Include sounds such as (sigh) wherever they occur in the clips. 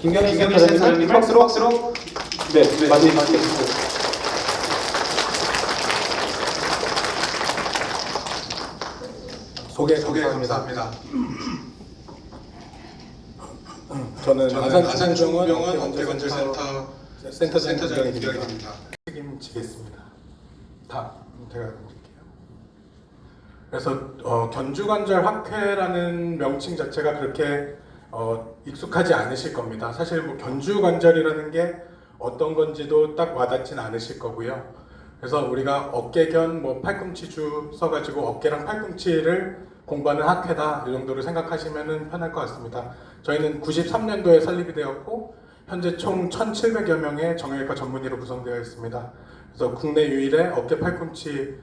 김경희 센터장님을 박스로 박스로 네, 네, 맞으시겠습니다. 맞으시겠습니다. 소개 소개 감사합니다. 감사합니다. 저는 저는 아산 아산 중병원 중병원 어깨관절센터 어깨관절센터 센터장. 김경희입니다. 책임지겠습니다. 다 제가 드릴게요. 그래서 어, 견주관절 학회라는 명칭 자체가 그렇게 어, 익숙하지 않으실 겁니다. 사실 뭐 견주관절이라는 게 어떤 건지도 딱 와닿진 않으실 거고요. 그래서 우리가 어깨견, 뭐 팔꿈치주 써가지고 어깨랑 팔꿈치를 공부하는 학회다 이 정도로 생각하시면 편할 것 같습니다. 저희는 93년도에 설립이 되었고 현재 총 1,700여 명의 정형외과 전문의로 구성되어 있습니다. 그래서 국내 유일의 어깨 팔꿈치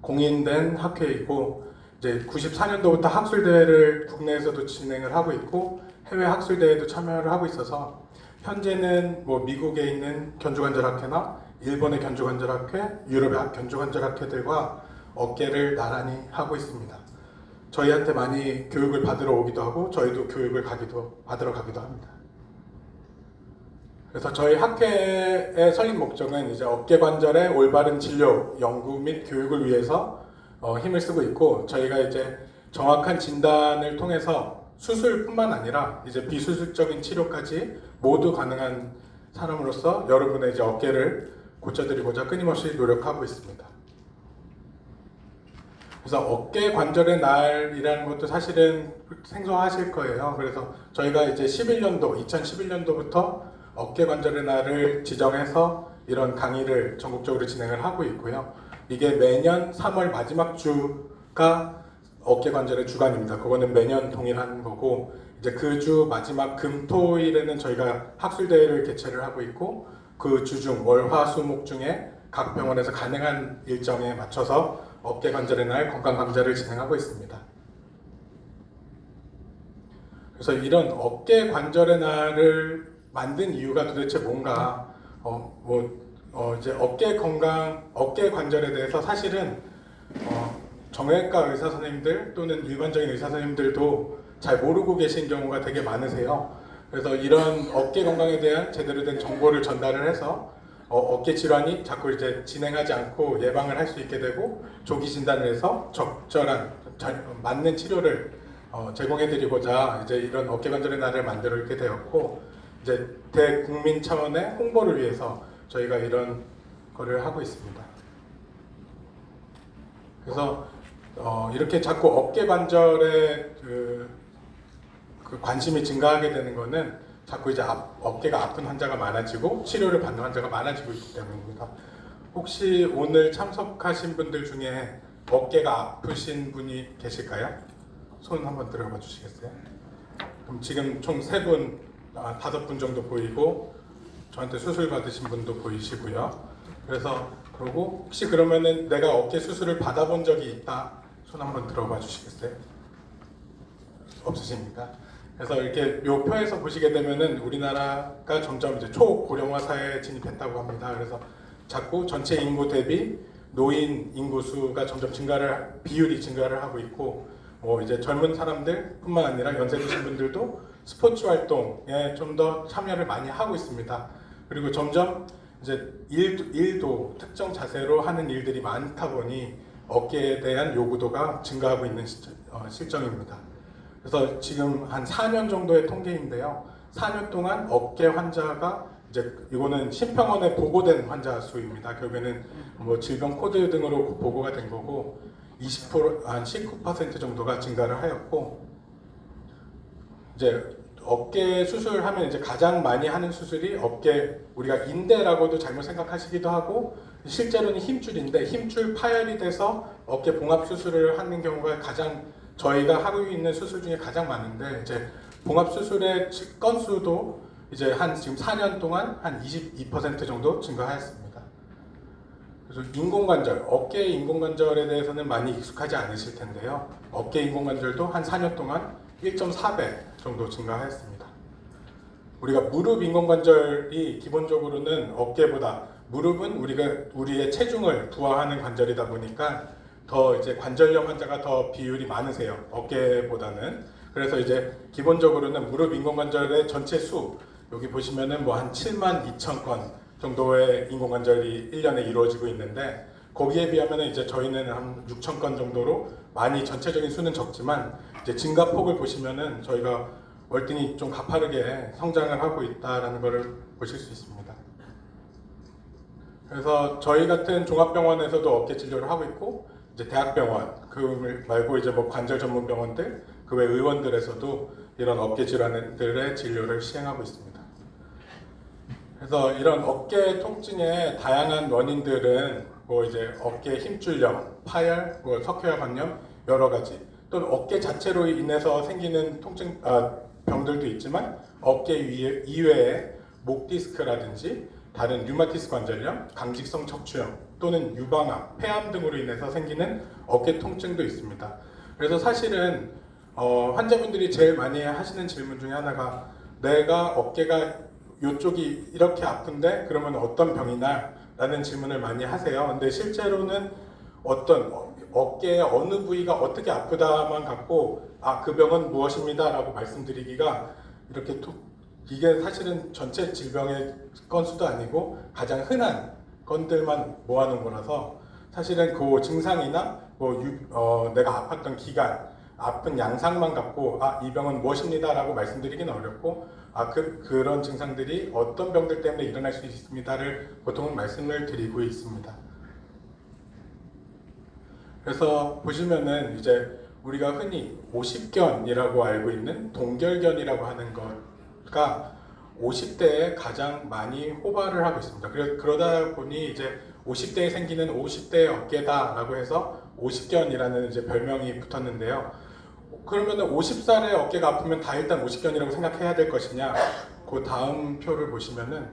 공인된 학회이고 이제 94년도부터 학술 대회를 국내에서도 진행을 하고 있고 해외 학술 대회도 참여를 하고 있어서 현재는 뭐 미국에 있는 견주관절 학회나 일본의 견주관절 학회, 유럽의 학- 견주관절 학회들과 어깨를 나란히 하고 있습니다. 저희한테 많이 교육을 받으러 오기도 하고 저희도 교육을 가기도 받으러 가기도 합니다. 그래서 저희 학회의 설립 목적은 이제 어깨 관절의 올바른 진료, 연구 및 교육을 위해서 어, 힘을 쓰고 있고 저희가 이제 정확한 진단을 통해서 수술뿐만 아니라 이제 비수술적인 치료까지 모두 가능한 사람으로서 여러분의 이제 어깨를 고쳐드리고자 끊임없이 노력하고 있습니다. 그래서 어깨 관절의 날이라는 것도 사실은 생소하실 거예요. 그래서 저희가 이제 11년도, 2011년도부터 어깨 관절의 날을 지정해서 이런 강의를 전국적으로 진행을 하고 있고요. 이게 매년 3월 마지막 주가 어깨 관절의 주간입니다. 그거는 매년 동일한 거고 이제 그 주 마지막 금토일에는 저희가 학술 대회를 개최를 하고 있고 그 주중 월화수목 중에 각 병원에서 가능한 일정에 맞춰서 어깨 관절의 날 건강 강좌를 진행하고 있습니다. 그래서 이런 어깨 관절의 날을 만든 이유가 도대체 뭔가 어, 뭐 어, 이제 어깨 건강 어깨 관절에 대해서 사실은 어, 정형외과 의사 선생님들 또는 일반적인 의사 선생님들도 잘 모르고 계신 경우가 되게 많으세요. 그래서 이런 어깨 건강에 대한 제대로 된 정보를 전달을 해서 어, 깨 질환이 자꾸 이제 진행하지 않고 예방을 할 수 있게 되고 조기 진단을 해서 적절한 잘- 맞는 치료를 어, 제공해드리고자 이제 이런 어깨 관절의 날을 만들어 이렇게 되었고 이제 대국민 차원의 홍보를 위해서 저희가 이런 거를 하고 있습니다. 그래서 어, 이렇게 자꾸 어깨 관절에 그, 그 관심이 증가하게 되는 거는 자꾸 이제 앞- 어깨가 아픈 환자가 많아지고 치료를 받는 환자가 많아지고 있기 때문입니다. 혹시 오늘 참석하신 분들 중에 어깨가 아프신 분이 계실까요? 손 한번 들어봐 주시겠어요? 그럼 지금 총 세 분, 아, 다섯 분 정도 보이고 저한테 수술 받으신 분도 보이시고요. 그래서 그러고 혹시 그러면은 내가 어깨 수술을 받아본 적이 있다 손 한번 들어봐 주시겠어요? 없으십니까? 그래서 이렇게 요 표에서 보시게 되면은 우리나라가 점점 이제 초고령화 사회에 진입했다고 합니다. 그래서 자꾸 전체 인구 대비 노인 인구 수가 점점 증가를 비율이 증가를 하고 있고 뭐 이제 젊은 사람들뿐만 아니라 연세 드신 분들도 스포츠 활동에 좀 더 참여를 많이 하고 있습니다. 그리고 점점 이제 일, 일도 특정 자세로 하는 일들이 많다 보니 어깨에 대한 요구도가 증가하고 있는 시, 어, 실정입니다. 그래서 지금 한 4년 정도의 통계인데요. 4년 동안 어깨 환자가 이제 이거는 심평원에 보고된 환자 수입니다. 결국에는 뭐 질병 코드 등으로 보고가 된 거고 20%한 19% 정도가 증가를 하였고 이제 어깨 수술하면 이제 가장 많이 하는 수술이 어깨 우리가 인대라고도 잘못 생각하시기도 하고 실제로는 힘줄인데 힘줄 파열이 돼서 어깨 봉합 수술을 하는 경우가 가장 저희가 하고 있는 수술 중에 가장 많은데 이제 봉합 수술의 건수도 이제 한 지금 4년 동안 한 22% 정도 증가하였습니다. 그래서 인공관절, 어깨 인공관절에 대해서는 많이 익숙하지 않으실 텐데요. 어깨 인공관절도 한 4년 동안 1.4배 정도 증가하였습니다. 우리가 무릎 인공관절이 기본적으로는 어깨보다 무릎은 우리가 우리의 체중을 부하하는 관절이다 보니까 더 이제 관절염 환자가 더 비율이 많으세요. 어깨보다는. 그래서 이제 기본적으로는 무릎 인공관절의 전체 수 여기 보시면은 뭐 한 7만 2천 건 정도의 인공관절이 1년에 이루어지고 있는데 거기에 비하면은 이제 저희는 한 6천 건 정도로 많이 전체적인 수는 적지만 이제 증가폭을 보시면은 저희가 월등히 좀 가파르게 성장을 하고 있다라는 것을 보실 수 있습니다. 그래서 저희 같은 종합병원에서도 어깨 진료를 하고 있고 이제 대학병원 그 말고 이제 뭐 관절 전문 병원들 그 외 의원들에서도 이런 어깨 질환들의 진료를 시행하고 있습니다. 그래서 이런 어깨 통증의 다양한 원인들은 뭐 이제 어깨 힘줄염, 파열, 뭐 석회화 관염 여러 가지 또는 어깨 자체로 인해서 생기는 통증 아, 병들도 있지만 어깨 이외에 목 디스크라든지 다른 류마티스 관절염, 강직성 척추염 또는 유방암, 폐암 등으로 인해서 생기는 어깨 통증도 있습니다. 그래서 사실은 어, 환자분들이 제일 많이 하시는 질문 중에 하나가 내가 어깨가 이쪽이 이렇게 아픈데 그러면 어떤 병이나? 라는 질문을 많이 하세요. 근데 실제로는 어떤 어- 어깨의 어느 부위가 어떻게 아프다만 갖고 아 그 병은 무엇입니다 라고 말씀드리기가 이렇게 톡 이게 사실은 전체 질병의 건수도 아니고 가장 흔한 건들만 모아놓은 거라서 사실은 그 증상이나 뭐 유- 어, 내가 아팠던 기간 아픈 양상만 갖고 아 이 병은 무엇입니다라고 말씀드리기는 어렵고 아 그 그런 증상들이 어떤 병들 때문에 일어날 수 있습니다를 보통은 말씀을 드리고 있습니다. 그래서 보시면은 이제 우리가 흔히 오십견이라고 알고 있는 동결견이라고 하는 것가 50대에 가장 많이 호발을 하고 있습니다. 그러다 보니 이제 50대에 생기는 50대의 어깨다라고 해서 50견이라는 이제 별명이 붙었는데요. 그러면은 50살의 어깨가 아프면 다 일단 50견이라고 생각해야 될 것이냐? 그 다음 표를 보시면은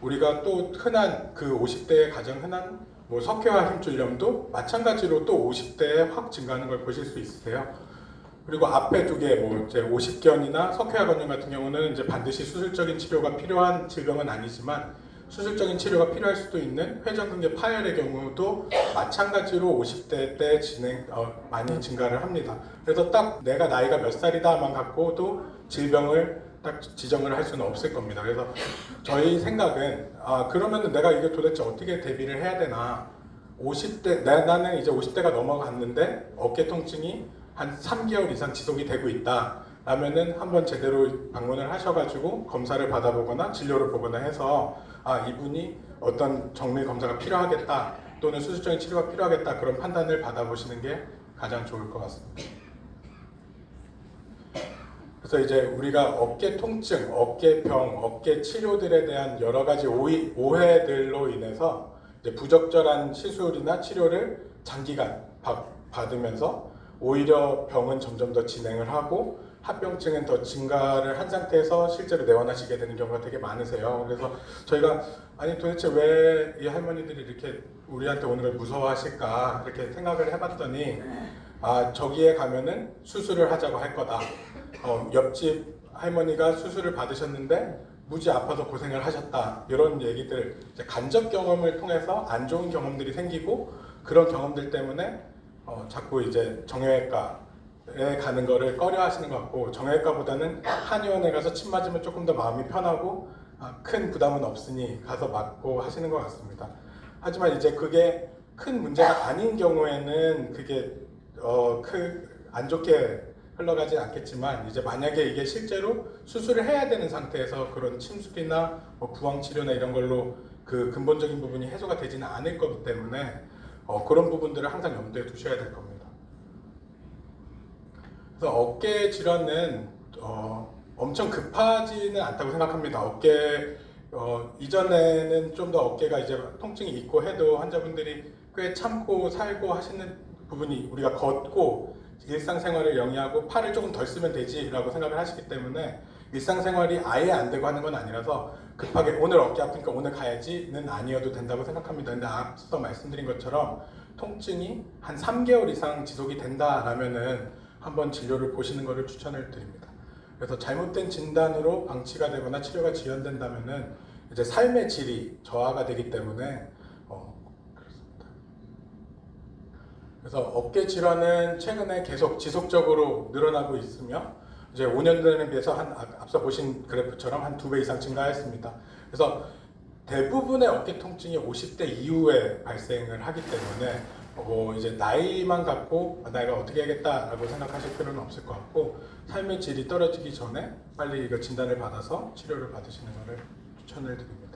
우리가 또 흔한 그 50대의 가장 흔한 뭐 석회화 힘줄염도 마찬가지로 또 50대에 확 증가하는 걸 보실 수 있으세요. 그리고 앞에 두 개, 뭐 이제 50견이나 석회화 건염 같은 경우는 이제 반드시 수술적인 치료가 필요한 질병은 아니지만 수술적인 치료가 필요할 수도 있는 회전근개 파열의 경우도 마찬가지로 50대 때 진행 어, 많이 증가를 합니다. 그래서 딱 내가 나이가 몇 살이다만 갖고도 질병을 딱 지정을 할 수는 없을 겁니다. 그래서 저희 생각은 아 그러면은 내가 이게 도대체 어떻게 대비를 해야 되나? 50대 나- 나는 이제 50대가 넘어갔는데 어깨 통증이 한 3개월 이상 지속이 되고 있다. 라면은 한번 제대로 방문을 하셔가지고 검사를 받아보거나 진료를 보거나 해서 아 이분이 어떤 정밀 검사가 필요하겠다 또는 수술적인 치료가 필요하겠다 그런 판단을 받아보시는 게 가장 좋을 것 같습니다. 그래서 이제 우리가 어깨 통증, 어깨 병, 어깨 치료들에 대한 여러 가지 오해, 오해들로 인해서 부적절한 시술이나 치료를 장기간 받, 받으면서 오히려 병은 점점 더 진행을 하고 합병증은 더 증가를 한 상태에서 실제로 내원하시게 되는 경우가 되게 많으세요. 그래서 저희가 아니 도대체 왜 이 할머니들이 이렇게 우리한테 걸 무서워하실까 이렇게 생각을 해봤더니 아 저기에 가면은 수술을 하자고 할 거다. 어, 옆집 할머니가 수술을 받으셨는데 무지 아파서 고생을 하셨다 이런 얘기들 간접 경험을 통해서 안 좋은 경험들이 생기고 그런 경험들 때문에 어, 자꾸 이제 정형외과에 가는 거를 꺼려 하시는 것 같고 정형외과보다는 한의원에 가서 침 맞으면 조금 더 마음이 편하고 아, 큰 부담은 없으니 가서 맞고 하시는 것 같습니다. 하지만 이제 그게 큰 문제가 아닌 경우에는 그게 어, 크안 좋게 흘러가지 않겠지만 이제 만약에 이게 실제로 수술을 해야 되는 상태에서 그런 침술이나 뭐 부항 치료나 이런 걸로 그 근본적인 부분이 해소가 되지는 않을 거기 때문에 어, 그런 부분들을 항상 염두에 두셔야 될 겁니다. 그래서 어깨 질환은 어, 엄청 급하지는 않다고 생각합니다. 어깨 어, 이전에는 좀 더 어깨가 이제 통증이 있고 해도 환자분들이 꽤 참고 살고 하시는 부분이 우리가 걷고 일상생활을 영위하고 팔을 조금 덜 쓰면 되지라고 생각을 하시기 때문에 일상생활이 아예 안 되고 하는 건 아니라서 급하게 오늘 어깨 아프니까 오늘 가야지는 아니어도 된다고 생각합니다. 근데 앞서 말씀드린 것처럼 통증이 한 3개월 이상 지속이 된다라면은 한번 진료를 보시는 것을 추천을 드립니다. 그래서 잘못된 진단으로 방치가 되거나 치료가 지연된다면은 이제 삶의 질이 저하가 되기 때문에 어, 그렇습니다. 그래서 어깨 질환은 최근에 계속 지속적으로 늘어나고 있으며 이제 5년 전에 비해서 한 앞- 앞서 보신 그래프처럼 한 두 배 이상 증가했습니다. 그래서 대부분의 어깨 통증이 50대 이후에 발생을 하기 때문에 뭐 이제 나이만 갖고 아, 내가 어떻게 하겠다라고 생각하실 필요는 없을 것 같고 삶의 질이 떨어지기 전에 빨리 이거 진단을 받아서 치료를 받으시는 것을 추천을 드립니다.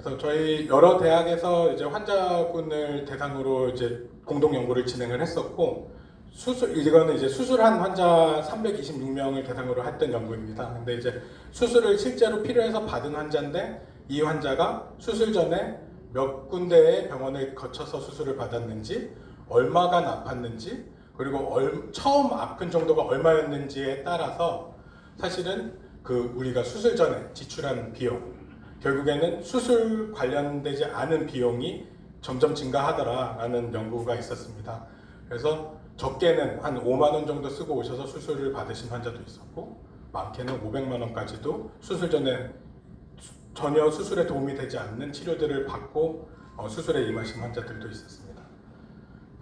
그래서 저희 여러 대학에서 이제 환자군을 대상으로 이제 공동 연구를 진행을 했었고 수술 이거는 이제 수술한 환자 326명을 대상으로 했던 연구입니다. 근데 이제 수술을 실제로 필요해서 받은 환자인데 이 환자가 수술 전에 몇 군데의 병원을 거쳐서 수술을 받았는지 얼마간 아팠는지 그리고 얼- 처음 아픈 정도가 얼마였는지에 따라서 사실은 그 우리가 수술 전에 지출한 비용 결국에는 수술 관련되지 않은 비용이 점점 증가하더라라는 연구가 있었습니다. 그래서 적게는 한 5만 원 정도 쓰고 오셔서 수술을 받으신 환자도 있었고 많게는 500만 원까지도 수술 전에 수- 전혀 수술에 도움이 되지 않는 치료들을 받고 어, 수술에 임하신 환자들도 있었습니다.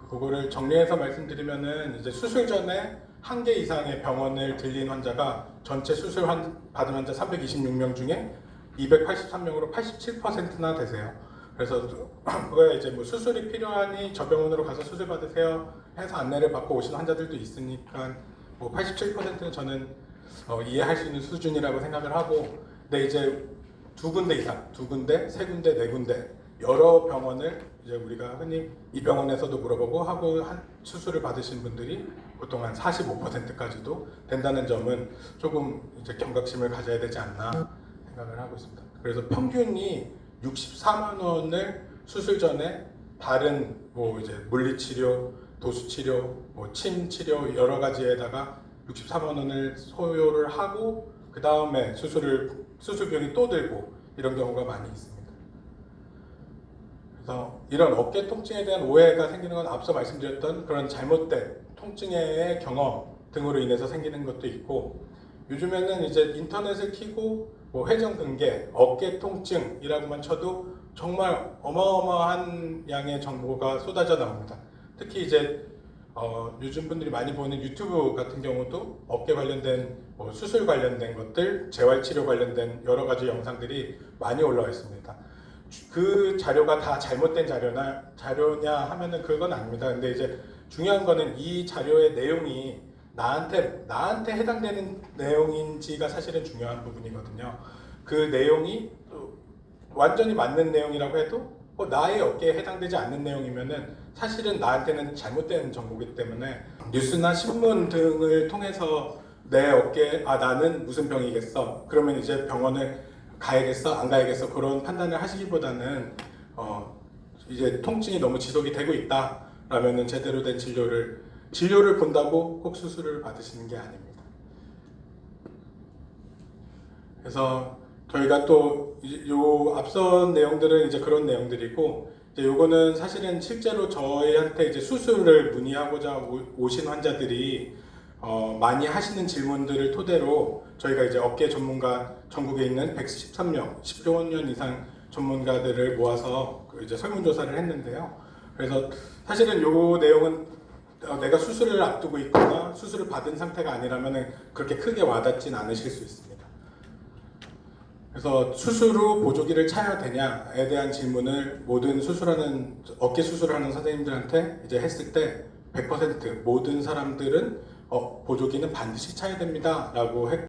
그거를 정리해서 말씀드리면은 이제 수술 전에 한 개 이상의 병원을 들린 환자가 전체 수술 한, 받은 환자 326명 중에 283명으로 87%나 되세요. 그래서 (clears throat) 그거에 이제 뭐 수술이 필요하니 저 병원으로 가서 수술 받으세요 해서 안내를 받고 오신 환자들도 있으니까 뭐 87%는 저는 어, 이해할 수 있는 수준이라고 생각을 하고 근데 이제 두 군데 이상, 두 군데, 세 군데, 네 군데 여러 병원을 이제 우리가 흔히 이 병원에서도 물어보고 하고 한 수술을 받으신 분들이 보통 한 45%까지도 된다는 점은 조금 이제 경각심을 가져야 되지 않나 생각을 하고 있습니다. 그래서 평균이 64만 원을 수술 전에 다른 뭐 이제 물리치료, 도수치료, 뭐 침치료 여러 가지에다가 64만 원을 소요를 하고 그 다음에 수술을 수술 비용이 또 들고 이런 경우가 많이 있습니다. 그래서 이런 어깨 통증에 대한 오해가 생기는 건 앞서 말씀드렸던 그런 잘못된 통증의 경험 등으로 인해서 생기는 것도 있고 요즘에는 이제 인터넷을 키고 뭐 회전 근개, 어깨 통증이라고만 쳐도 정말 어마어마한 양의 정보가 쏟아져 나옵니다. 특히 이제 어, 요즘 분들이 많이 보는 유튜브 같은 경우도 어깨 관련된 뭐 수술 관련된 것들, 재활치료 관련된 여러 가지 영상들이 많이 올라와 있습니다. 주- 그 자료가 다 잘못된 자료나 자료냐 하면은 그건 아닙니다. 근데 이제 중요한 거는 이 자료의 내용이 나한테 나한테 해당되는 내용인지가 사실은 중요한 부분이거든요. 그 내용이 또 완전히 맞는 내용이라고 해도 어, 나의 어깨에 해당되지 않는 내용이면은 사실은 나한테는 잘못된 정보이기 때문에 뉴스나 신문 등을 통해서 내 어깨 아 나는 무슨 병이겠어? 그러면 이제 병원을 가야겠어? 안 가야겠어? 그런 판단을 하시기보다는 어 이제 통증이 너무 지속이 되고 있다 라면은 제대로 된 진료를 진료를 본다고 꼭 수술을 받으시는 게 아닙니다. 그래서 저희가 또 요 앞선 내용들은 이제 그런 내용들이고 이제 요거는 사실은 실제로 저희한테 이제 수술을 문의하고자 오- 오신 환자들이 어, 많이 하시는 질문들을 토대로 저희가 이제 업계 전문가 전국에 있는 113명, 10년 이상 전문가들을 모아서 그 이제 설문조사를 했는데요. 그래서 사실은 요 내용은 어, 내가 수술을 앞두고 있거나 수술을 받은 상태가 아니라면 그렇게 크게 와닿진 않으실 수 있습니다. 그래서 수술 후 보조기를 차야 되냐에 대한 질문을 모든 수술하는 어깨 수술하는 선생님들한테 이제 했을 때 100% 모든 사람들은 어, 보조기는 반드시 차야 됩니다라고 했.